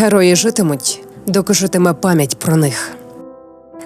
Герої житимуть, доки житиме пам'ять про них.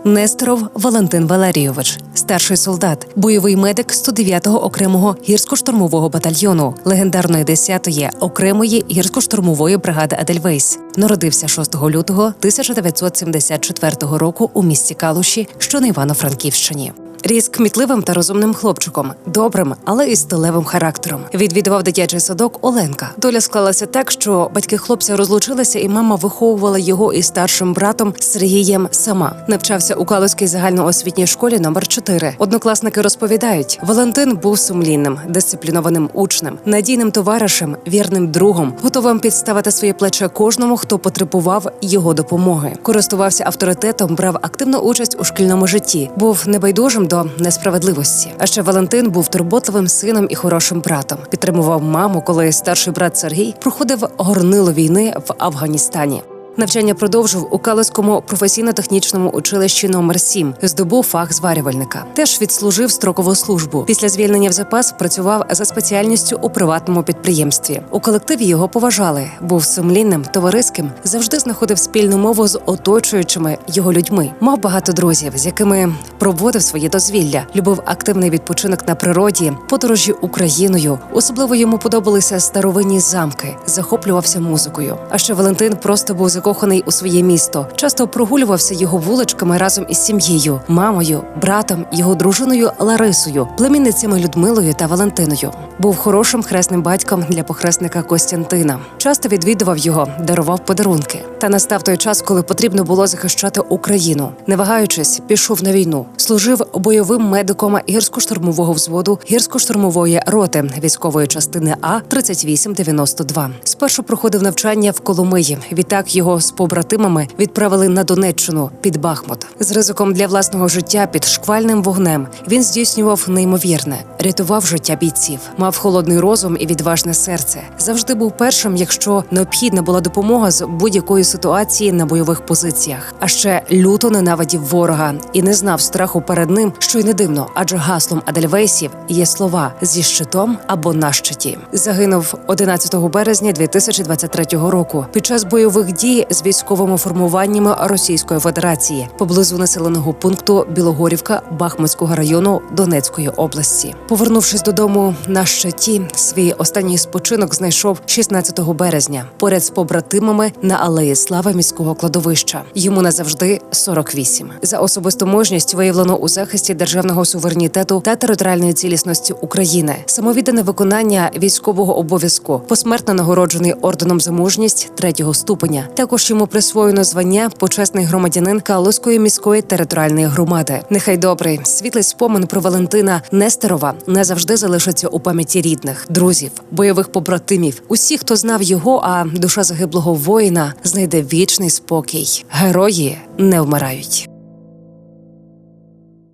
Несторов Валентин Валерійович, старший солдат, бойовий медик 109-го окремого гірсько-штурмового батальйону, легендарної 10-ї окремої гірсько-штурмової бригади Адельвейс. Народився 6 лютого 1974 року у місті Калуші, що на Івано-Франківщині. Ріс кмітливим та розумним хлопчиком, добрим, але і стилевим характером. Відвідував дитячий садок Оленка. Доля склалася так, що батьки хлопця розлучилися, і мама виховувала його із старшим братом Сергієм сама. Навчався у Калузькій загальноосвітній школі номер 4 Однокласники розповідають, Валентин був сумлінним, дисциплінованим учнем, надійним товаришем, вірним другом, готовим підставити своє плече кожному, хто потребував його допомоги. Користувався авторитетом, брав активну участь у шкільному житті, був небайдужим до несправедливості. А ще Валентин був турботливим сином і хорошим братом. Підтримував маму, коли старший брат Сергій проходив горнило війни в Афганістані. Навчання продовжив у Калузькому професійно-технічному училищі номер 7 Здобув фах зварювальника. Теж відслужив строкову службу. Після звільнення в запас працював за спеціальністю у приватному підприємстві. У колективі його поважали. Був сумлінним, товариським, завжди знаходив спільну мову з оточуючими його людьми. Мав багато друзів, з якими проводив своє дозвілля. Любив активний відпочинок на природі, подорожі Україною. Особливо йому подобалися старовинні замки, захоплювався музикою. А ще Валентин просто був закоханий у своє місто. Часто прогулювався його вуличками разом із сім'єю, мамою, братом, його дружиною Ларисою, племінницями Людмилою та Валентиною. Був хорошим хресним батьком для похресника Костянтина. Часто відвідував його, дарував подарунки. Та настав той час, коли потрібно було захищати Україну. Не вагаючись, пішов на війну. Служив бойовим медиком гірсько-штурмового взводу гірсько-штурмової роти військової частини А 3892. Спершу проходив навчання в Коломиї. Відтак його з побратимами відправили на Донеччину під Бахмут. З ризиком для власного життя під шквальним вогнем він здійснював неймовірне, рятував життя бійців, мав холодний розум і відважне серце. Завжди був першим, якщо необхідна була допомога з будь-якої ситуації на бойових позиціях. А ще люто ненавидів ворога і не знав страху перед ним, що й не дивно, адже гаслом Адельвейсів є слова зі щитом або на щиті. Загинув 11 березня 2023 року під час бойових дій з військовими формуваннями Російської Федерації поблизу населеного пункту Білогорівка Бахмутського району Донецької області. Повернувшись додому на щиті, свій останній спочинок знайшов 16 березня поряд з побратимами на алеї слави міського кладовища. Йому назавжди 48. За особисту мужність виявлено у захисті державного суверенітету та територіальної цілісності України, самовіддане виконання військового обов'язку, посмертно нагороджений орденом за мужність третього ступеня. Також йому присвоєно звання почесний громадянин Калузької міської територіальної громади. Нехай добрий світлий спомин про Валентина Нестерова не завжди залишиться у пам'яті рідних, друзів, бойових побратимів, Усі, хто знав його, а душа загиблого воїна знайде вічний спокій. Герої не вмирають.